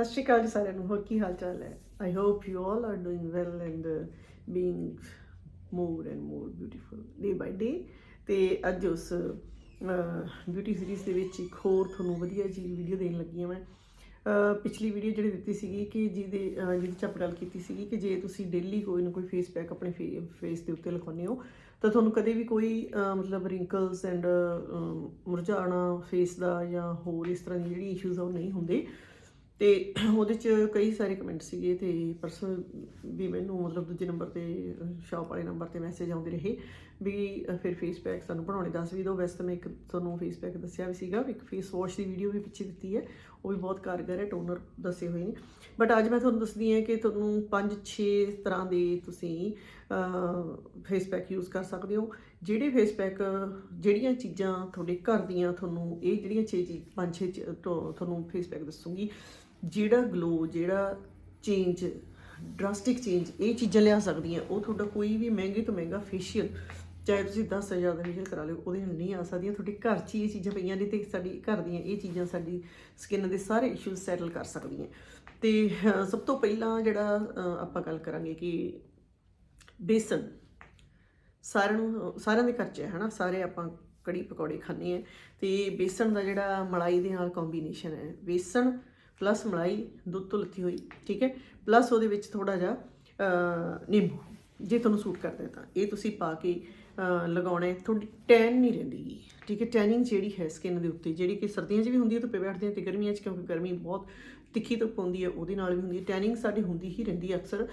ਸਤਿ ਸ਼੍ਰੀ ਅਕਾਲ ਜੀ ਸਾਰਿਆਂ ਨੂੰ, ਹੋਰ ਕੀ ਹਾਲ ਚਾਲ ਹੈ? I hope you all are doing well and being more and more beautiful day by day ਤੇ ਅੱਜ ਉਸ ਬਿਊਟੀ ਸੀਰੀਜ਼ ਦੇ ਵਿੱਚ ਇੱਕ ਹੋਰ ਤੁਹਾਨੂੰ ਵਧੀਆ ਜੀ ਵੀਡੀਓ ਦੇਣ ਲੱਗੀ ਹਾਂ ਮੈਂ। ਪਿਛਲੀ ਵੀਡੀਓ ਜਿਹੜੀ ਦਿੱਤੀ ਸੀਗੀ ਕਿ ਜਿਹਦੇ ਜਿਹਦੇ ਚ ਆਪਾਂ ਗੱਲ ਕੀਤੀ ਸੀਗੀ ਕਿ ਜੇ ਤੁਸੀਂ ਡੇਲੀ ਕੋਈ ਨਾ ਕੋਈ ਫੇਸ ਪੈਕ ਆਪਣੇ ਫੇਸ ਦੇ ਉੱਤੇ ਲਗਾਉਂਦੇ ਹੋ, ਤਾਂ ਤੁਹਾਨੂੰ ਕਦੇ ਵੀ ਕੋਈ ਮਤਲਬ ਰਿੰਕਲਸ ਐਂਡ ਮੁਰਝਾਣਾ ਫੇਸ ਦਾ ਜਾਂ ਹੋਰ ਇਸ ਤਰ੍ਹਾਂ ਦੀ ਜਿਹੜੀ ਇਸ਼ੂਜ਼ ਆ, ਉਹ ਨਹੀਂ ਹੁੰਦੇ। ਤੇ ਉਹਦੇ ਚ ਕਈ ਸਾਰੇ ਕਮੈਂਟ ਸੀਗੇ ਤੇ ਪਰਸਨਲ ਵੀ ਮੈਨੂੰ ਮਤਲਬ ਦੂਜੇ ਨੰਬਰ ਤੇ ਸ਼ਾਪ ਵਾਲੇ ਨੰਬਰ ਤੇ ਮੈਸੇਜ ਆਉਂਦੇ ਰਹੇ ਵੀ ਫਿਰ ਫੇਸ ਪੈਕ ਸਾਨੂੰ ਬਣਾਉਣੇ, ਦੱਸ ਵੀ ਦਿਓ। ਵੈਸੇ ਤਾਂ ਮੈਂ ਇੱਕ ਤੁਹਾਨੂੰ ਫੇਸ ਪੈਕ ਦੱਸਿਆ ਵੀ ਸੀਗਾ ਇੱਕ ਫੇਸ ਵਾਸ਼ ਦੀ ਵੀਡੀਓ ਵੀ ਪਿੱਛੇ ਦਿੱਤੀ ਹੈ। ਉਹ ਵੀ ਬਹੁਤ ਕਾਰਗਰ ਹੈ ਟੋਨਰ ਦੱਸੇ ਹੋਏ ਨੇ। ਬਟ ਅੱਜ ਮੈਂ ਤੁਹਾਨੂੰ ਦੱਸਦੀ ਹਾਂ ਕਿ ਤੁਹਾਨੂੰ 5-6 ਤਰ੍ਹਾਂ ਦੇ ਤੁਸੀਂ ਫੇਸ ਪੈਕ ਯੂਜ਼ ਕਰ ਸਕਦੇ ਹੋ। ਜਿਹੜੇ ਫੇਸ ਪੈਕ ਜਿਹੜੀਆਂ ਚੀਜ਼ਾਂ ਤੁਹਾਡੇ ਘਰ ਦੀਆਂ ਤੁਹਾਨੂੰ, ਇਹ ਜਿਹੜੀਆਂ 6 ਚੀਜ਼ 5-6 ਤੁਹਾਨੂੰ ਫੇਸ ਪੈਕ ਦੱਸੂਗੀ ਜਿਹੜਾ ਗਲੋ ਜਿਹੜਾ ਚੇਂਜ ਡਰਾਸਟਿਕ ਚੇਂਜ ਇਹ ਚੀਜ਼ਾਂ ਲਿਆ ਸਕਦੀਆਂ। ਉਹ ਤੁਹਾਡਾ ਕੋਈ ਵੀ ਮਹਿੰਗੇ ਤੋਂ ਮਹਿੰਗਾ ਫੇਸ਼ੀਅਲ ਚਾਹੇ ਤੁਸੀਂ 10000 ਦਾ ਫੇਸ਼ੀਅਲ ਕਰਾ ਲਿਓ, ਉਹਦੇ ਨਾਲ ਨਹੀਂ ਆ ਸਕਦੀਆਂ। ਤੁਹਾਡੇ ਘਰ 'ਚ ਹੀ ਇਹ ਚੀਜ਼ਾਂ ਪਈਆਂ ਨੇ ਤੇ ਸਾਡੀ, ਘਰ ਦੀਆਂ ਇਹ ਚੀਜ਼ਾਂ ਸਾਡੀ ਸਕਿਨ ਦੇ ਸਾਰੇ ਇਸ਼ੂਜ਼ ਸੈਟਲ ਕਰ ਸਕਦੀਆਂ। ਤੇ ਸਭ ਤੋਂ ਪਹਿਲਾਂ ਜਿਹੜਾ ਆਪਾਂ ਗੱਲ ਕਰਾਂਗੇ ਕਿ ਬੇਸਨ, ਸਾਰਿਆਂ ਨੂੰ, ਸਾਰਿਆਂ ਦੇ ਘਰ 'ਚ ਹੈ, ਹਨਾ? ਸਾਰੇ ਆਪਾਂ ਕੜੀ ਪਕੌੜੇ ਖਾਂਦੇ ਆ ਤੇ ਬੇਸਣ ਦਾ ਜਿਹੜਾ ਮਲਾਈ ਦੇ ਨਾਲ ਕੰਬੀਨੇਸ਼ਨ ਹੈ ਬੇਸਣ ਪਲੱਸ ਮਲਾਈ ਦੁੱਧ ਤੋਂ ਲੱਥੀ ਹੋਈ ਠੀਕ ਹੈ? ਪਲੱਸ ਉਹਦੇ ਵਿੱਚ ਥੋੜਾ ਜਿਹਾ ਨਿੰਬੂ ਜੇ ਤੁਹਾਨੂੰ ਸੂਟ ਕਰਦਾ ਤਾਂ। ਇਹ ਤੁਸੀਂ ਪਾ ਕੇ ਅਹ, ਲਗਾਉਣਾ ਤੁਹਾਡੀ ਟੈਨ ਨਹੀਂ ਰਹਿੰਦੀ ਠੀਕ ਹੈ? ਟੈਨਿੰਗ ਜਿਹੜੀ ਹੈ ਸਕਿਨ ਦੇ ਉੱਤੇ ਜਿਹੜੀ ਕਿ ਸਰਦੀਆਂ 'ਚ ਵੀ ਹੁੰਦੀ ਹੈ ਧੁੱਪੇ ਬੈਠਦੇ ਆ ਤੇ ਗਰਮੀਆਂ 'ਚ ਕਿਉਂਕਿ ਗਰਮੀ ਬਹੁਤ ਤਿੱਖੀ ਧੁੱਪ ਹੁੰਦੀ ਹੈ ਉਹਦੇ ਨਾਲ ਵੀ ਹੁੰਦੀ ਹੈ। ਟੈਨਿੰਗ ਸਾਡੀ ਹੁੰਦੀ ਹੀ ਰਹਿੰਦੀ ਹੈ ਅਕਸਰ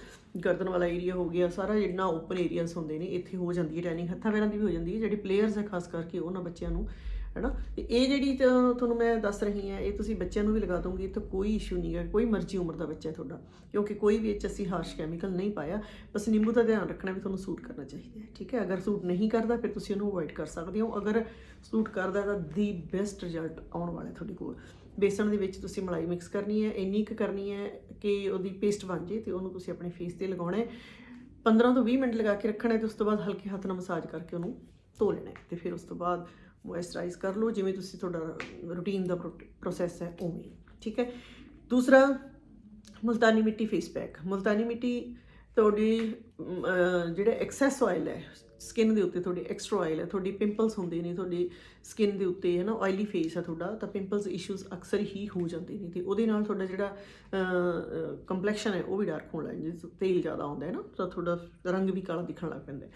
ਗਰਦਨ ਵਾਲਾ ਏਰੀਆ ਹੋ ਗਿਆ ਸਾਰਾ ਜਿੰਨਾ ਓਪਨ ਏਰੀਆਸ ਹੁੰਦੇ ਨੇ ਇੱਥੇ ਹੋ ਜਾਂਦੀ ਹੈ ਟੈਨਿੰਗ। ਹੱਥਾਂ ਪੈਰਾਂ ਦੀ ਵੀ ਹੋ ਜਾਂਦੀ ਹੈ ਜਿਹੜੇ ਪਲੇਅਰਸ ਹੈ ਖਾਸ ਕਰਕੇ ਉਹਨਾਂ ਬੱਚਿਆਂ ਨੂੰ ਹੈਨਾ? ਤੇ ਇਹ ਜਿਹੜੀ ਤਾਂ ਤੁਹਾਨੂੰ ਮੈਂ ਦੱਸ ਰਹੀ ਹਾਂ, ਇਹ ਤੁਸੀਂ ਬੱਚਿਆਂ ਨੂੰ ਵੀ ਲਗਾ ਦੋਗੇ ਤਾਂ ਕੋਈ ਇਸ਼ੂ ਨਹੀਂ ਹੈ, ਕੋਈ ਮਰਜ਼ੀ ਉਮਰ ਦਾ ਬੱਚਾ ਹੈ ਤੁਹਾਡਾ, ਕਿਉਂਕਿ ਕੋਈ ਵੀ ਇਹ 'ਚ ਅਸੀਂ ਹਾਰਸ਼ ਕੈਮੀਕਲ ਨਹੀਂ ਪਾਇਆ, ਬਸ ਨਿੰਬੂ ਦਾ ਧਿਆਨ ਰੱਖਣਾ ਵੀ ਤੁਹਾਨੂੰ ਸੂਟ ਕਰਨਾ ਚਾਹੀਦਾ ਹੈ, ਠੀਕ ਹੈ? ਅਗਰ ਸੂਟ ਨਹੀਂ ਕਰਦਾ, ਫਿਰ ਤੁਸੀਂ ਉਹਨੂੰ ਅਵੋਇਡ ਕਰ ਸਕਦੇ ਹੋ। ਅਗਰ ਸੂਟ ਕਰਦਾ, ਤਾਂ ਦੀ ਬੈਸਟ ਰਿਜ਼ਲਟ ਆਉਣ ਵਾਲਾ ਤੁਹਾਡੇ ਕੋਲ। ਬੇਸਣ ਦੇ ਵਿੱਚ ਤੁਸੀਂ ਮਲਾਈ ਮਿਕਸ ਕਰਨੀ ਹੈ, ਇੰਨੀ ਕੁ ਕਰਨੀ ਹੈ ਕਿ ਉਹਦੀ ਪੇਸਟ ਬਣ ਜੇ ਤੇ ਉਹਨੂੰ ਤੁਸੀਂ ਆਪਣੇ ਫੇਸ ਤੇ ਲਗਾਉਣਾ ਹੈ। 15 ਤੋਂ 20 ਮਿੰਟ ਲਗਾ ਕੇ ਰੱਖਣਾ ਹੈ ਤੇ ਉਸ ਤੋਂ ਬਾਅਦ ਹਲਕੇ ਹੱਥ ਨਾਲ ਮਸਾਜ ਕਰਕੇ ਉਹਨੂੰ ਧੋ ਲੈਣਾ ਹੈ ਤੇ ਫਿਰ ਉਸ ਤੋਂ ਬਾਅਦ ਮੋਇਸਚਰਾਈਜ਼ ਕਰ ਲਓ, ਜਿਵੇਂ ਤੁਸੀਂ ਤੁਹਾਡਾ ਰੂਟੀਨ ਦਾ ਪ੍ਰੋਸੈਸ ਹੈ, ਉਵੇਂ ਠੀਕ ਹੈ? ਦੂਸਰਾ, ਮੁਲਤਾਨੀ ਮਿੱਟੀ ਫੇਸ ਪੈਕ ਮੁਲਤਾਨੀ ਮਿੱਟੀ ਤੁਹਾਡੀ ਜਿਹੜਾ ਐਕਸੈਸ ਆਇਲ ਹੈ ਸਕਿਨ ਦੇ ਉੱਤੇ ਤੁਹਾਡੀ ਐਕਸਟਰਾ ਆਇਲ ਹੈ, ਤੁਹਾਡੀ ਪਿੰਪਲਸ ਹੁੰਦੇ ਨੇ, ਤੁਹਾਡੀ ਸਕਿਨ ਦੇ ਉੱਤੇ, ਹੈ ਨਾ ਆਇਲੀ ਫੇਸ ਹੈ ਤੁਹਾਡਾ, ਤਾਂ ਪਿੰਪਲਸ ਇਸ਼ੂਜ਼ ਅਕਸਰ ਹੀ ਹੋ ਜਾਂਦੇ ਨੇ, ਤੇ ਉਹਦੇ ਨਾਲ ਤੁਹਾਡਾ ਜਿਹੜਾ ਕੰਪਲੈਕਸ਼ਨ ਹੈ, ਉਹ ਵੀ ਡਾਰਕ ਹੋਣ ਲੱਗ ਜਾਂਦਾ ਤੇਲ ਜ਼ਿਆਦਾ ਆਉਂਦਾ ਹੈ ਨਾ, ਤਾਂ ਤੁਹਾਡਾ ਰੰਗ ਵੀ ਕਾਲਾ ਦਿਖਣ ਲੱਗ ਪੈਂਦਾ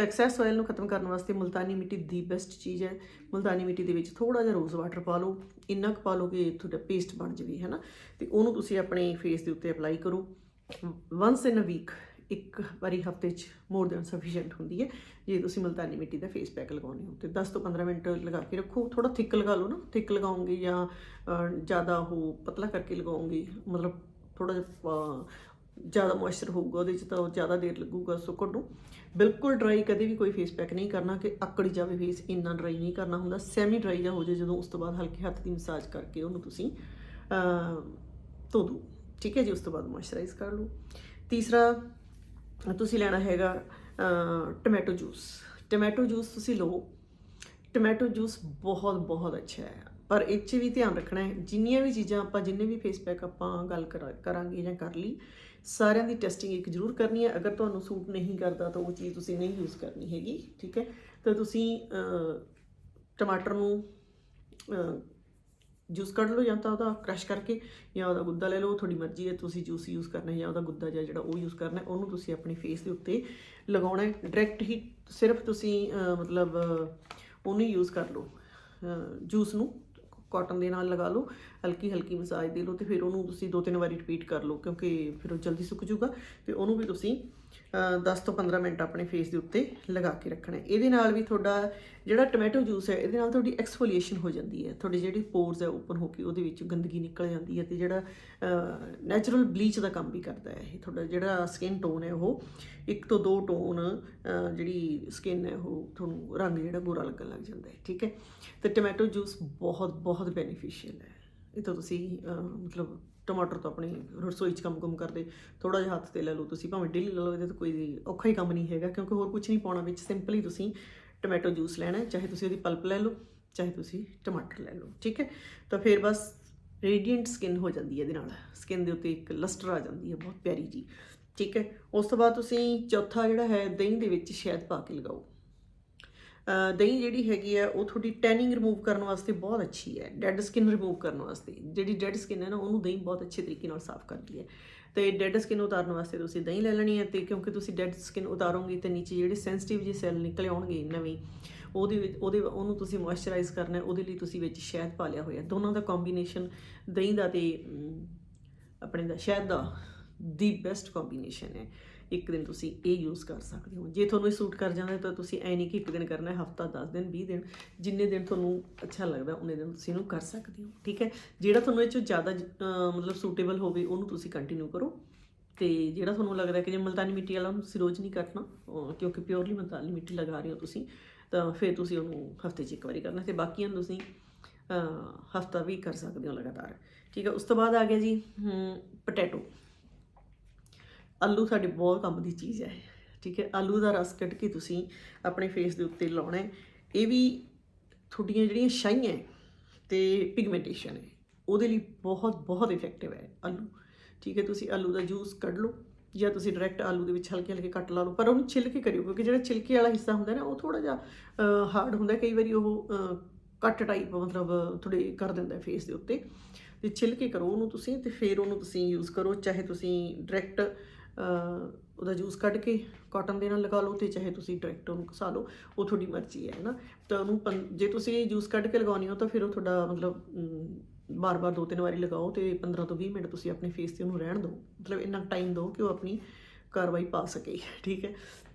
ਤਾਂ ਐਕਸੈਸ ਆਇਲ ਨੂੰ ਖਤਮ ਕਰਨ ਵਾਸਤੇ ਮੁਲਤਾਨੀ ਮਿੱਟੀ ਦੀ ਬੈਸਟ ਚੀਜ਼ ਹੈ। ਮੁਲਤਾਨੀ ਮਿੱਟੀ ਦੇ ਵਿੱਚ ਥੋੜਾ ਜਿਹਾ ਰੋਜ਼ ਵਾਟਰ ਪਾ ਲਓ, ਇੰਨਾ ਕੁ ਪਾ ਲਓ ਕਿ ਤੁਹਾਡਾ ਪੇਸਟ ਬਣ ਜਾਵੇ ਹੈ ਨਾ ਤੇ ਉਹਨੂੰ ਤੁਸੀਂ ਆਪਣੇ ਫੇਸ ਦੇ ਉੱਤੇ ਅਪਲਾਈ ਕਰੋ। ਵਾਂਸ ਇਨ ਅ ਵੀਕ ਇੱਕ ਵਾਰੀ ਹਫ਼ਤੇ 'ਚ ਮੋਰ ਦੈਨ ਸਫੀਸ਼ੀਐਂਟ ਹੁੰਦੀ ਹੈ। ਜੇ ਤੁਸੀਂ ਮੁਲਤਾਨੀ ਮਿੱਟੀ ਦਾ ਫੇਸ ਪੈਕ ਲਗਾਉਂਦੇ ਹੋ, ਤੇ 10 ਤੋਂ 15 ਮਿੰਟ ਲਗਾ ਕੇ ਰੱਖੋ। ਥੋੜਾ ਥਿੱਕ ਲਗਾ ਲਓ ਨਾ। ਥਿੱਕ ਲਗਾਉਂਗੇ ਜਾਂ ਜ਼ਿਆਦਾ ਉਹ ਪਤਲਾ ਕਰਕੇ ਲਗਾਉਂਗੇ ਮਤਲਬ ਥੋੜਾ ਜਿਹਾ ਜ਼ਿਆਦਾ ਮੋਇਸਚਰ ਹੋਊਗਾ ਉਹਦੇ 'ਚ ਤਾਂ ਉਹ ਜ਼ਿਆਦਾ ਦੇਰ ਲੱਗੂਗਾ ਸੁੱਕਣ ਨੂੰ। ਬਿਲਕੁਲ ਡਰਾਈ ਕਦੇ ਵੀ ਕੋਈ ਫੇਸ ਪੈਕ ਨਹੀਂ ਕਰਨਾ ਕਿ ਅਕੜੀ ਜਾਵੇ ਫੇਸ ਇੰਨਾ ਡਰਾਈ ਨਹੀਂ ਕਰਨਾ ਹੁੰਦਾ। ਸੈਮੀ ਡਰਾਈ ਜਾਂ ਹੋ ਜਾਏ ਜਦੋਂ ਉਸ ਤੋਂ ਬਾਅਦ ਹਲਕੇ ਹੱਥ ਦੀ ਮਸਾਜ ਕਰਕੇ ਉਹਨੂੰ ਤੁਸੀਂ ਧੋ ਦਿਓ। ਠੀਕ ਹੈ ਜੀ, ਉਸ ਤੋਂ ਬਾਅਦ ਮੋਇਸਚਰਾਈਜ਼ ਕਰ ਲਓ। ਤੀਸਰਾ, ਤੁਸੀਂ ਲੈਣਾ ਹੈਗਾ ਟੋਮੈਟੋ ਜੂਸ ਟੋਮੈਟੋ ਜੂਸ ਤੁਸੀਂ ਲਓ। ਟੋਮੈਟੋ ਜੂਸ ਬਹੁਤ ਬਹੁਤ ਅੱਛਾ ਹੈ। ਪਰ ਇਹ 'ਚ ਵੀ ਧਿਆਨ ਰੱਖਣਾ ਹੈ, ਜਿੰਨੀਆਂ ਵੀ ਚੀਜ਼ਾਂ ਆਪਾਂ, ਜਿੰਨੇ ਵੀ ਫੇਸ ਪੈਕ ਆਪਾਂ ਗੱਲ ਕਰਾ- ਕਰਾਂਗੇ ਜਾਂ ਕਰ ਲਈ ਸਾਰਿਆਂ ਦੀ ਟੈਸਟਿੰਗ ਇੱਕ ਜ਼ਰੂਰ ਕਰਨੀ ਹੈ। ਅਗਰ ਤੁਹਾਨੂੰ ਸੂਟ ਨਹੀਂ ਕਰਦਾ ਤਾਂ ਉਹ ਚੀਜ਼ ਤੁਸੀਂ ਨਹੀਂ ਯੂਜ਼ ਕਰਨੀ ਹੈਗੀ, ਠੀਕ ਹੈ? ਤਾਂ ਤੁਸੀਂ ਟਮਾਟਰ ਨੂੰ ਜੂਸ ਕੱਢ ਲਓ ਜਾਂ ਤਾਂ ਉਹਦਾ ਕ੍ਰਸ਼ ਕਰਕੇ ਜਾਂ ਉਹਦਾ ਗੁੱਦਾ ਲੈ ਲਓ, ਤੁਹਾਡੀ ਮਰਜ਼ੀ ਹੈ, ਤੁਸੀਂ ਜੂਸ ਯੂਜ਼ ਕਰਨਾ ਜਾਂ ਉਹਦਾ ਗੁੱਦਾ ਜਾਂ ਜਿਹੜਾ ਉਹ ਯੂਜ਼ ਕਰਨਾ ਉਹਨੂੰ ਤੁਸੀਂ ਆਪਣੀ ਫੇਸ ਦੇ ਉੱਤੇ ਲਗਾਉਣਾ ਹੈ। ਡਾਇਰੈਕਟ ਹੀ ਸਿਰਫ ਤੁਸੀਂ ਮਤਲਬ, ਉਹਨੂੰ ਯੂਜ਼ ਕਰ ਲਓ ਜੂਸ ਨੂੰ। ਕਾਟਨ ਦੇ ਨਾਲ ਲਗਾ ਲਓ, ਹਲਕੀ ਹਲਕੀ ਮਸਾਜ ਦੇ ਲਓ ਤੇ ਫਿਰ ਉਹਨੂੰ ਤੁਸੀਂ ਦੋ ਤਿੰਨ ਵਾਰੀ ਰਿਪੀਟ ਕਰ ਲਓ ਕਿਉਂਕਿ ਫਿਰ ਉਹ ਜਲਦੀ ਸੁੱਕ ਜਾਊਗਾ ਤੇ ਉਹਨੂੰ ਵੀ ਤੁਸੀਂ 10 ਤੋਂ 15 ਮਿੰਟ ਆਪਣੇ ਫੇਸ ਦੇ ਉੱਤੇ ਲਗਾ ਕੇ ਰੱਖਣਾ ਇਹਦੇ ਨਾਲ ਵੀ ਤੁਹਾਡਾ ਜਿਹੜਾ ਟੋਮੈਟੋ ਜੂਸ ਹੈ, ਇਹਦੇ ਨਾਲ ਤੁਹਾਡੀ ਐਕਸਫੋਲੀਏਸ਼ਨ ਹੋ ਜਾਂਦੀ ਹੈ। ਤੁਹਾਡੇ ਜਿਹੜੇ ਪੋਰਸ ਹੈ ਓਪਨ ਹੋ ਕੇ ਉਹਦੇ ਵਿੱਚ ਗੰਦਗੀ ਨਿਕਲ ਜਾਂਦੀ ਹੈ ਤੇ ਜਿਹੜਾ ਨੈਚੁਰਲ ਬਲੀਚ ਦਾ ਕੰਮ ਵੀ ਕਰਦਾ ਹੈ ਇਹ। ਤੁਹਾਡਾ ਜਿਹੜਾ ਸਕਿਨ ਟੋਨ ਹੈ, ਉਹ ਇੱਕ ਤੋਂ ਦੋ ਟੋਨ ਜਿਹੜੀ ਸਕਿਨ ਹੈ, ਉਹ ਤੁਹਾਨੂੰ ਰੰਗ ਜਿਹੜਾ ਗੋਰਾ ਲੱਗਣ ਲੱਗ ਜਾਂਦਾ ਹੈ, ਠੀਕ ਹੈ? ਤੇ ਟੋਮੈਟੋ ਜੂਸ ਬਹੁਤ ਬਹੁਤ ਬੈਨੀਫੀਸ਼ੀਅਲ ਹੈ। ਇਹ ਤਾਂ ਤੁਸੀਂ ਮਤਲਬ ਟਮਾਟਰ ਤੋਂ ਆਪਣੀ ਰਸੋਈ 'ਚ ਕੰਮ-ਕੁਮ ਕਰਦੇ ਥੋੜਾ ਜਿਹਾ ਹੱਥ ਤੇ ਲੈ ਲਓ ਤੁਸੀਂ, ਭਾਵੇਂ ਡੇਲੀ ਲੈ ਲਓ, ਇਹਦੇ ਤੋਂ ਕੋਈ ਔਖਾ ਹੀ ਕੰਮ ਨਹੀਂ ਹੈਗਾ, ਕਿਉਂਕਿ ਹੋਰ ਕੁਝ ਨਹੀਂ ਪਾਉਣਾ ਵਿੱਚ, ਸਿੰਪਲੀ ਤੁਸੀਂ ਟੋਮੈਟੋ ਜੂਸ ਲੈਣਾ ਚਾਹੇ ਤੁਸੀਂ ਉਹਦੀ ਪਲਪ ਲੈ ਲਓ, ਚਾਹੇ ਤੁਸੀਂ ਟਮਾਟਰ ਲੈ ਲਓ, ਠੀਕ ਹੈ? ਤਾਂ ਫਿਰ ਬਸ ਰੇਡੀਐਂਟ ਸਕਿਨ ਹੋ ਜਾਂਦੀ ਹੈ ਇਹਦੇ ਨਾਲ ਸਕਿਨ ਦੇ ਉੱਤੇ ਇੱਕ ਲਸਟਰ ਆ ਜਾਂਦੀ ਹੈ, ਬਹੁਤ ਪਿਆਰੀ ਜੀ, ਠੀਕ ਹੈ? ਉਸ ਤੋਂ ਬਾਅਦ ਤੁਸੀਂ ਚੌਥਾ ਜਿਹੜਾ ਹੈ, ਦਹੀਂ ਦੇ ਵਿੱਚ ਸ਼ਹਿਦ ਪਾ ਕੇ ਲਗਾਓ। ਦਹੀਂ ਜਿਹੜੀ ਹੈਗੀ ਹੈ, ਉਹ ਤੁਹਾਡੀ ਟੈਨਿੰਗ ਰਿਮੂਵ ਕਰਨ ਵਾਸਤੇ ਬਹੁਤ ਅੱਛੀ ਹੈ। ਡੈਡ ਸਕਿਨ ਰਿਮੂਵ ਕਰਨ ਵਾਸਤੇ। ਜਿਹੜੀ ਡੈਡ ਸਕਿਨ ਹੈ ਨਾ, ਉਹਨੂੰ ਦਹੀਂ ਬਹੁਤ ਅੱਛੇ ਤਰੀਕੇ ਨਾਲ ਸਾਫ਼ ਕਰਦੀ ਹੈ। ਤੇ ਡੈਡ ਸਕਿਨ ਉਤਾਰਨ ਵਾਸਤੇ ਤੁਸੀਂ ਦਹੀਂ ਲੈ ਲੈਣੀ ਹੈ ਤੇ ਕਿਉਂਕਿ ਤੁਸੀਂ ਡੈਡ ਸਕਿਨ ਉਤਾਰੋਗੇ ਤੇ ਨੀਚੇ ਜਿਹੜੇ ਸੈਂਸਿਟਿਵ ਜਿਹੇ ਸੈੱਲ ਨਿਕਲੇ ਆਉਣਗੇ ਨਵੇਂ, ਉਹਦੇ ਵਿੱਚ, ਉਹਦੇ, ਉਹਨੂੰ ਤੁਸੀਂ ਮੋਇਸਚਰਾਈਜ਼ ਕਰਨਾ ਹੈ, ਉਹਦੇ ਲਈ ਤੁਸੀਂ ਵਿੱਚ ਸ਼ਹਿਦ ਪਾ ਲਿਆ ਹੋਇਆ। ਦੋਨਾਂ ਦਾ ਕੰਬੀਨੇਸ਼ਨ ਦਹੀਂ ਦਾ ਤੇ ਆਪਣੇ ਦਾ ਸ਼ਹਿਦ ਦਾ ਦੀ ਬੈਸਟ ਕੰਬੀਨੇਸ਼ਨ ਹੈ। ਇੱਕ ਦਿਨ ਤੁਸੀਂ ਇਹ ਯੂਜ਼ ਕਰ ਸਕਦੇ ਹੋ। ਜੇ ਤੁਹਾਨੂੰ ਇਹ ਸੂਟ ਕਰ ਜਾਂਦਾ ਤਾਂ ਤੁਸੀਂ ਐ ਨਹੀਂ ਕਿ ਇੱਕ ਦਿਨ ਕਰਨਾ ਹੈ, ਹਫਤਾ 10 ਦਿਨ 20 ਦਿਨ, ਜਿੰਨੇ ਦਿਨ ਤੁਹਾਨੂੰ ਅੱਛਾ ਲੱਗਦਾ, ਉਹਨੇ ਦਿਨ ਤੁਸੀਂ ਇਹਨੂੰ ਕਰ ਸਕਦੇ ਹੋ। ਠੀਕ ਹੈ? ਜਿਹੜਾ ਤੁਹਾਨੂੰ ਇਹ ਚੋਂ ਜ਼ਿਆਦਾ ਮਤਲਬ ਸੂਟੇਬਲ ਹੋਵੇ, ਉਹਨੂੰ ਤੁਸੀਂ ਕੰਟੀਨਿਊ ਕਰੋ। ਤੇ ਜਿਹੜਾ ਤੁਹਾਨੂੰ ਲੱਗਦਾ ਕਿ ਜੇ ਮਲਤਾਨੀ ਮਿੱਟੀ ਵਾਲਾ ਉਹਨੂੰ ਤੁਸੀਂ ਰੋਜ਼ ਨਹੀਂ ਕੱਟਣਾ ਕਿਉਂਕਿ ਪਿਓਰਲੀ ਮਲਤਾਨੀ ਮਿੱਟੀ ਲਗਾ ਰਹੇ ਹੋ ਤੁਸੀਂ, ਤਾਂ ਫਿਰ ਤੁਸੀਂ ਉਹਨੂੰ ਹਫ਼ਤੇ 'ਚ ਇੱਕ ਵਾਰੀ ਕਰਨਾ ਤੇ ਬਾਕੀਆਂ ਨੂੰ ਤੁਸੀਂ ਹਫਤਾ ਵੀ ਕਰ ਸਕਦੇ ਹੋ ਲਗਾਤਾਰ। ਠੀਕ ਹੈ? ਉਸ ਤੋਂ ਬਾਅਦ ਆ ਗਿਆ ਜੀ ਪੋਟੈਟੋ ਆਲੂ ਸਾਡੇ ਬਹੁਤ ਕੰਮ ਦੀ ਚੀਜ਼ ਹੈ ਠੀਕ ਹੈ? ਆਲੂ ਦਾ ਰਸ ਕੱਢ ਕੇ ਤੁਸੀਂ ਆਪਣੇ ਫੇਸ ਦੇ ਉੱਤੇ ਲਾਉਣਾ ਇਹ ਵੀ ਤੁਹਾਡੀਆਂ ਜਿਹੜੀਆਂ ਛਾਈਆਂ ਹੈ ਤੇ ਪਿਗਮੈਂਟੇਸ਼ਨ ਹੈ। ਉਹਦੇ ਲਈ ਬਹੁਤ ਬਹੁਤ ਇਫੈਕਟਿਵ ਹੈ ਆਲੂ। ਠੀਕ ਹੈ? ਤੁਸੀਂ ਆਲੂ ਦਾ ਜੂਸ ਕੱਢ ਲਓ ਜਾਂ ਤੁਸੀਂ ਡਾਇਰੈਕਟ ਆਲੂ ਦੇ ਵਿੱਚ ਹਲਕੇ ਹਲਕੇ ਕੱਟ ਲਾ ਲਓ। ਪਰ ਉਹਨੂੰ ਛਿੱਲ ਕੇ ਕਰਿਓ, ਕਿਉਂਕਿ ਜਿਹੜਾ ਛਿਲਕੇ ਵਾਲਾ ਹਿੱਸਾ ਹੁੰਦਾ ਨਾ, ਉਹ ਥੋੜਾ ਜਿਹਾ ਹਾਰਡ ਹੁੰਦਾ। ਕਈ ਵਾਰੀ ਉਹ ਕੱਟ ਟਾਈਪ ਮਤਲਬ ਥੋੜੇ ਕਰ ਦਿੰਦਾ ਫੇਸ ਦੇ ਉੱਤੇ। ਤੇ ਛਿੱਲ ਕੇ ਕਰੋ ਉਹਨੂੰ ਤੁਸੀਂ ਤੇ ਫਿਰ ਉਹਨੂੰ ਤੁਸੀਂ ਯੂਜ਼ ਕਰੋ। ਚਾਹੇ ਤੁਸੀਂ ਡਾਇਰੈਕਟ ਉਹਦਾ ਜੂਸ ਕੱਢ ਕੇ ਕਾਟਨ ਦੇ ਨਾਲ ਲਗਾ ਲਓ ਤੇ ਚਾਹੇ ਤੁਸੀਂ ਡਾਇਰੈਕਟ ਉਹਨੂੰ ਘਸਾ ਲਓ, ਉਹ ਤੁਹਾਡੀ ਮਰਜ਼ੀ ਹੈ ਨਾ ਤਾਂ ਉਹਨੂੰ ਪੰ- ਜੇ ਤੁਸੀਂ ਜੂਸ ਕੱਢ ਕੇ ਲਗਾਉਣੀ ਹੋ ਤਾਂ ਫਿਰ ਉਹ ਤੁਹਾਡਾ ਮਤਲਬ ਬਾਰ-ਬਾਰ ਦੋ ਤਿੰਨ ਵਾਰੀ ਲਗਾਓ ਤੇ 15 ਤੋਂ 20 ਮਿੰਟ ਤੁਸੀਂ ਆਪਣੇ ਫੇਸ ਤੇ ਉਹਨੂੰ ਰਹਿਣ ਦਿਓ। ਮਤਲਬ ਇੰਨਾ ਟਾਈਮ ਦਿਓ ਕਿ ਉਹ ਆਪਣੀ ਕਾਰਵਾਈ ਪਾ ਸਕੇ, ਠੀਕ ਹੈ?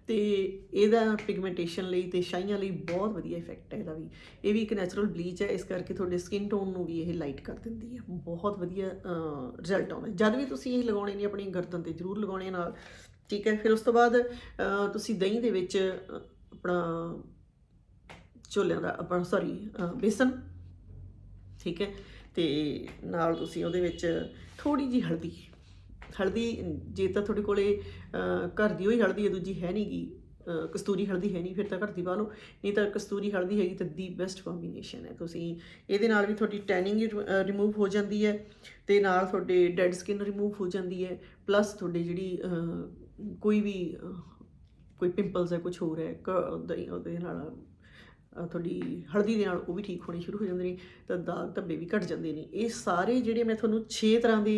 ਤੇ ਇਹਦਾ ਪਿਗਮੈਂਟੇਸ਼ਨ ਲਈ ਤੇ ਛਾਈਆਂ ਲਈ ਬਹੁਤ ਵਧੀਆ ਇਫੈਕਟ ਹੈ ਇਹਦਾ ਵੀ। ਇਹ ਵੀ ਇੱਕ ਨੈਚੁਰਲ ਬਲੀਚ ਹੈ, ਇਸ ਕਰਕੇ ਤੁਹਾਡੇ ਸਕਿਨ ਟੋਨ ਨੂੰ ਵੀ ਇਹ ਲਾਈਟ ਕਰ ਦਿੰਦੀ ਹੈ। ਬਹੁਤ ਵਧੀਆ ਰਿਜ਼ਲਟ ਆਉਂਦਾ ਜਦ ਵੀ ਤੁਸੀਂ ਇਹ ਲਗਾਉਣੇ ਨੇ ਆਪਣੀ ਗਰਦਨ ਤੇ, ਜ਼ਰੂਰ ਲਗਾਉਣੇ ਨਾਲ। ਠੀਕ ਹੈ, ਫਿਰ ਉਸ ਤੋਂ ਬਾਅਦ ਤੁਸੀਂ ਦਹੀਂ ਦੇ ਵਿੱਚ ਆਪਣਾ ਝੋਲਿਆਂ ਦਾ, ਆਪਣਾ ਸੌਰੀ ਬੇਸਨ। ਠੀਕ ਹੈ, ਤੇ ਨਾਲ ਤੁਸੀਂ ਉਹਦੇ ਵਿੱਚ ਥੋੜੀ ਜੀ ਹਲਦੀ ਹਲਦੀ, ਜੇ ਤਾਂ ਤੁਹਾਡੇ ਕੋਲੇ ਘਰ ਦੀ ਹੋਈ ਹਲਦੀ ਹੈ, ਦੂਜੀ ਹੈ ਨਹੀਂਗੀ ਕਸਤੂਰੀ ਹਲਦੀ ਹੈ ਨਹੀਂ ਫਿਰ ਤਾਂ ਘਰ ਦੀ ਪਾ ਲਓ ਨਹੀਂ ਤਾਂ ਕਸਤੂਰੀ ਹਲਦੀ ਹੈਗੀ ਤਾਂ ਦੀ ਬੈਸਟ ਕੰਬੀਨੇਸ਼ਨ ਹੈ ਤੁਸੀਂ। ਇਹਦੇ ਨਾਲ ਵੀ ਤੁਹਾਡੀ ਟੈਨਿੰਗ ਰਿਮੂਵ ਹੋ ਜਾਂਦੀ ਹੈ ਤੇ ਨਾਲ ਤੁਹਾਡੇ ਡੈਡ ਸਕਿਨ ਰਿਮੂਵ ਹੋ ਜਾਂਦੀ ਹੈ ਪਲੱਸ ਤੁਹਾਡੇ ਜਿਹੜੀ ਕੋਈ ਵੀ ਕੋਈ ਪਿੰਪਲਸ ਹੈ ਕੁਝ ਹੋਰ ਹੈ, ਕ- ਦਹੀਂ, ਉਹਦੇ ਨਾਲ ਤੁਹਾਡੀ ਹਲਦੀ ਦੇ ਨਾਲ ਉਹ ਵੀ ਠੀਕ ਹੋਣੇ ਸ਼ੁਰੂ ਹੋ ਜਾਂਦੇ ਨੇ, ਤਾਂ ਦਾਗ ਧੱਬੇ ਵੀ ਘਟ ਜਾਂਦੇ ਨੇ। ਇਹ ਸਾਰੇ ਜਿਹੜੇ ਮੈਂ ਤੁਹਾਨੂੰ 6 ਤਰ੍ਹਾਂ ਦੇ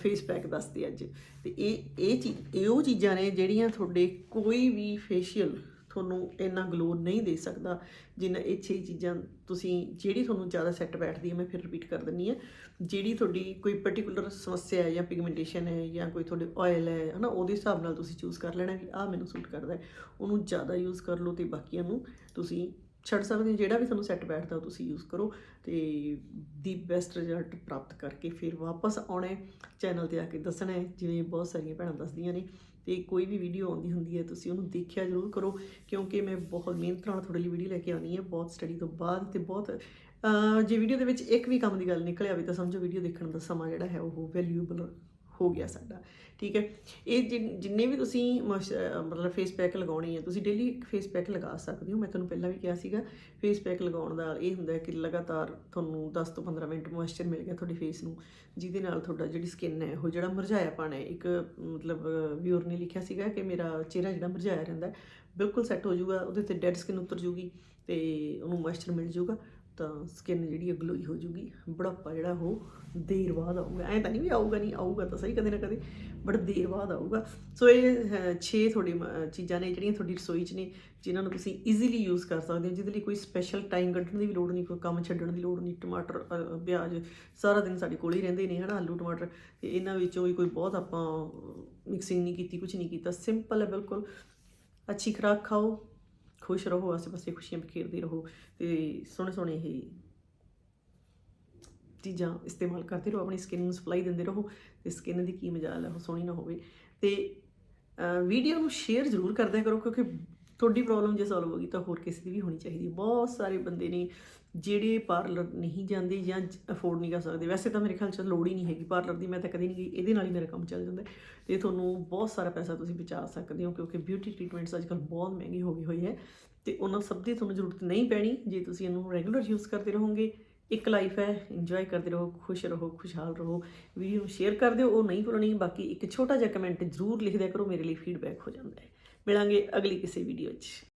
ਫੇਸ ਪੈਕ ਦੱਸਦੇ ਅੱਜ। ਤੇ ਇਹ ਇਹ ਚੀਜ਼ ਇਹ ਉਹ ਚੀਜ਼ਾਂ ਨੇ ਜਿਹੜੀਆਂ ਤੁਹਾਡੇ ਕੋਈ ਵੀ ਫੇਸ਼ੀਅਲ ਤੁਹਾਨੂੰ ਇੰਨਾ ਗਲੋ ਨਹੀਂ ਦੇ ਸਕਦਾ, ਜਿੰਨਾ ਇਹ ਛੇ ਚੀਜ਼ਾਂ ਤੁਸੀਂ ਜਿਹੜੀ ਤੁਹਾਨੂੰ ਜ਼ਿਆਦਾ ਸੈੱਟ ਬੈਠਦੀ ਹੈ, ਮੈਂ ਫਿਰ ਰਿਪੀਟ ਕਰ ਦਿੰਨੀ ਆ ਜਿਹੜੀ ਤੁਹਾਡੀ ਕੋਈ ਪਾਰਟਿਕੂਲਰ ਸਮੱਸਿਆ ਹੈ ਜਾਂ ਪਿਗਮੈਂਟੇਸ਼ਨ ਹੈ ਜਾਂ ਕੋਈ ਤੁਹਾਡੇ ਆਇਲ ਹੈ, ਹਨਾ, ਉਹਦੇ ਹਿਸਾਬ ਨਾਲ ਤੁਸੀਂ ਚੂਜ਼ ਕਰ ਲੈਣਾ ਵੀ ਆਹ ਮੈਨੂੰ ਸੂਟ ਕਰਦਾ ਹੈ। ਉਹਨੂੰ ਜ਼ਿਆਦਾ ਯੂਜ਼ ਕਰ ਲਓ ਤੇ ਬਾਕੀਆਂ ਨੂੰ ਤੁਸੀਂ ਛੱਡ ਸਕਦੇ ਹੋ, ਜਿਹੜਾ ਵੀ ਤੁਹਾਨੂੰ ਸੈੱਟ ਬੈਠਦਾ ਉਹ ਤੁਸੀਂ ਯੂਜ਼ ਕਰੋ ਤੇ ਦੀ ਬੈਸਟ ਰਿਜ਼ਲਟ ਪ੍ਰਾਪਤ ਕਰਕੇ ਫਿਰ ਵਾਪਸ ਆਉਣਾ ਚੈਨਲ ਤੇ ਆ ਕੇ ਦੱਸਣਾ ਹੈ, ਜਿਵੇਂ ਬਹੁਤ ਸਾਰੀਆਂ ਭੈਣਾਂ ਦੱਸਦੀਆਂ ਨੇ। ਤੇ ਕੋਈ ਵੀ ਵੀਡੀਓ ਆਉਂਦੀ ਹੁੰਦੀ ਹੈ, ਤੁਸੀਂ ਉਹਨੂੰ ਦੇਖਿਆ ਜ਼ਰੂਰ ਕਰੋ, ਕਿਉਂਕਿ ਮੈਂ ਬਹੁਤ ਮਿਹਨਤ ਨਾਲ ਤੁਹਾਡੇ ਲਈ ਵੀਡੀਓ ਲੈ ਕੇ ਆਉਣੀ ਹੈ, ਬਹੁਤ ਸਟੱਡੀ ਤੋਂ ਬਾਅਦ ਤੇ ਬਹੁਤ ਜੇ ਵੀਡੀਓ ਦੇ ਵਿੱਚ ਇੱਕ ਵੀ ਕੰਮ ਦੀ ਗੱਲ ਨਿਕਲਿਆ ਵੀ ਤਾਂ ਸਮਝੋ ਵੀਡੀਓ ਦੇਖਣ ਦਾ ਸਮਾਂ ਜਿਹੜਾ ਹੈ ਉਹ ਵੈਲਿਊਬਲ ਹੋ ਗਿਆ ਸਾਡਾ, ਠੀਕ ਹੈ? ਇਹ ਜਿਨ- ਜਿੰਨੇ ਵੀ ਤੁਸੀਂ ਮੋਇਸ- ਮਤਲਬ ਫੇਸ ਪੈਕ ਲਗਾਉਣੀ ਹੈ, ਤੁਸੀਂ ਡੇਲੀ ਇੱਕ ਫੇਸ ਪੈਕ ਲਗਾ ਸਕਦੇ ਹੋ। ਮੈਂ ਤੁਹਾਨੂੰ ਪਹਿਲਾਂ ਵੀ ਕਿਹਾ ਸੀਗਾ ਫੇਸ ਪੈਕ ਲਗਾਉਣ ਦਾ ਇਹ ਹੁੰਦਾ ਹੈ ਕਿ ਲਗਾਤਾਰ ਤੁਹਾਨੂੰ 10 ਤੋਂ 15 ਮਿੰਟ ਮੋਇਸਚਰ ਮਿਲ ਗਿਆ ਤੁਹਾਡੀ ਫੇਸ ਨੂੰ, ਜਿਹਦੇ ਨਾਲ ਤੁਹਾਡਾ ਜਿਹੜੀ ਸਕਿਨ ਹੈ, ਉਹ ਜਿਹੜਾ ਮੁਰਝਾਇਆ ਪਾਣਾ ਹੈ, ਇੱਕ ਮਤਲਬ ਵਿਊਰ ਨੇ ਲਿਖਿਆ ਸੀਗਾ ਕਿ ਮੇਰਾ ਚਿਹਰਾ ਜਿਹੜਾ ਮੁਰਝਾਇਆ ਰਹਿੰਦਾ ਬਿਲਕੁਲ ਸੈੱਟ ਹੋ ਜਾਊਗਾ, ਉਹਦੇ ਤੇ ਡੈਡ ਸਕਿਨ ਉਤਰ ਜੂਗੀ ਤੇ ਉਹਨੂੰ ਮੋਇਸਚਰ ਮਿਲ ਜਾਊਗਾ। ਤਾਂ ਸਕਿਨ ਜਿਹੜੀ ਗਲੋਈ ਹੋ ਜੂਗੀ ਬੁਢਾਪਾ ਜਿਹੜਾ ਉਹ ਦੇਰ ਬਾਅਦ ਆਊਗਾ। ਐਂ ਤਾਂ ਨਹੀਂ ਵੀ ਆਊਗਾ ਨਹੀਂ, ਆਊਗਾ ਤਾਂ ਸਹੀ ਕਦੇ ਨਾ ਕਦੇ ਬਟ ਦੇਰ ਬਾਅਦ ਆਊਗਾ। ਸੋ ਇਹ 6 ਤੁਹਾਡੀ ਚੀਜ਼ਾਂ ਨੇ ਜਿਹੜੀਆਂ ਤੁਹਾਡੀ ਰਸੋਈ 'ਚ ਨੇ, ਜਿਨ੍ਹਾਂ ਨੂੰ ਤੁਸੀਂ ਈਜ਼ੀਲੀ ਯੂਜ਼ ਕਰ ਸਕਦੇ ਹੋ, ਜਿਹਦੇ ਲਈ ਕੋਈ ਸਪੈਸ਼ਲ ਟਾਈਮ ਕੱਢਣ ਦੀ ਵੀ ਲੋੜ ਨਹੀਂ, ਕੋਈ ਕੰਮ ਛੱਡਣ ਦੀ ਲੋੜ ਨਹੀਂ, ਟਮਾਟਰ ਪਿਆਜ਼, ਸਾਰਾ ਦਿਨ ਸਾਡੇ ਕੋਲ ਹੀ ਰਹਿੰਦੇ ਨੇ, ਹਨਾ, ਆਲੂ, ਟਮਾਟਰ। ਤੇ ਇਹਨਾਂ ਵਿੱਚੋਂ ਵੀ ਕੋਈ ਬਹੁਤ ਆਪਾਂ ਮਿਕਸਿੰਗ ਨਹੀਂ ਕੀਤੀ ਕੁਝ ਨਹੀਂ ਕੀਤਾ ਸਿੰਪਲ ਹੈ, ਬਿਲਕੁਲ। ਅੱਛੀ ਖੁਰਾਕ ਖਾਓ ਖੁਸ਼ ਰਹੋ ਆਸੇ-ਪਾਸੇ ਖੁਸ਼ੀਆਂ ਬਖੇਰਦੇ ਰਹੋ ਤੇ ਸੋਹਣੇ ਸੋਹਣੇ ਇਹ ਚੀਜ਼ਾਂ ਇਸਤੇਮਾਲ ਕਰਦੇ ਰਹੋ, ਆਪਣੀ ਸਕਿਨ ਨੂੰ ਸਪਲਾਈ ਦਿੰਦੇ ਰਹੋ ਤੇ ਸਕਿਨ ਦੀ ਕੀ ਮਜਾਲ ਹੈ, ਉਹ ਸੋਹਣੀ ਨਾ ਹੋਵੇ ਤੇ ਵੀਡੀਓ ਨੂੰ ਸ਼ੇਅਰ ਜ਼ਰੂਰ ਕਰਦਿਆ ਕਰੋ ਕਿਉਂਕਿ ਤੁਹਾਡੀ ਪ੍ਰੋਬਲਮ ਜੇ ਸੋਲਵ ਹੋ ਗਈ ਤਾਂ ਹੋਰ ਕਿਸੇ ਦੀ ਵੀ ਹੋਣੀ ਚਾਹੀਦੀ ਬਹੁਤ ਸਾਰੇ ਬੰਦੇ ਨੇ ਜਿਹੜੇ ਪਾਰਲਰ ਨਹੀਂ ਜਾਂਦੇ ਜਾਂ ਅਫੋਰਡ ਨਹੀਂ ਕਰ ਸਕਦੇ। ਵੈਸੇ ਤਾਂ ਮੇਰੇ ਖਿਆਲ ਚ ਲੋੜ ਹੀ ਨਹੀਂ ਹੈਗੀ ਪਾਰਲਰ ਦੀ। ਮੈਂ ਤਾਂ ਕਦੀ ਨਹੀਂ ਗਈ। ਇਹਦੇ ਨਾਲ ਹੀ ਮੇਰਾ ਕੰਮ ਚੱਲ ਜਾਂਦਾ ਹੈ। ਤੇ ਤੁਹਾਨੂੰ ਬਹੁਤ ਸਾਰਾ ਪੈਸਾ ਤੁਸੀਂ ਬਚਾ ਸਕਦੇ ਹੋ ਕਿਉਂਕਿ ਬਿਊਟੀ ਟ੍ਰੀਟਮੈਂਟਸ ਅੱਜਕੱਲ ਬਹੁਤ ਮਹਿੰਗੀ ਹੋ ਗਈ ਹੋਈ ਹੈ। ਤੇ ਉਹਨਾਂ ਸਭ ਦੀ ਤੁਹਾਨੂੰ ਜ਼ਰੂਰਤ ਨਹੀਂ ਪੈਣੀ। ਜੇ ਤੁਸੀਂ ਇਹਨੂੰ ਰੈਗੂਲਰ ਯੂਜ਼ ਕਰਦੇ ਰਹੋਗੇ, ਇੱਕ ਲਾਈਫ ਹੈ ਇੰਜੋਏ ਕਰਦੇ ਰਹੋ, ਖੁਸ਼ ਰਹੋ, ਖੁਸ਼ਹਾਲ ਰਹੋ, ਵੀਡੀਓ ਨੂੰ ਸ਼ੇਅਰ ਕਰ ਦਿਓ, ਉਹ ਨਹੀਂ ਭੁੱਲਣੀ। ਬਾਕੀ ਇੱਕ ਛੋਟਾ ਜਿਹਾ ਕਮੈਂਟ ਜ਼ਰੂਰ ਲਿਖ ਦਿਆ ਕਰੋ, ਮੇਰੇ ਲਈ ਫੀਡਬੈਕ ਹੋ ਜਾਂਦਾ ਹੈ। ਮਿਲਾਂਗੇ ਅਗਲੀ ਕਿਸੇ ਵੀਡੀਓ 'ਚ।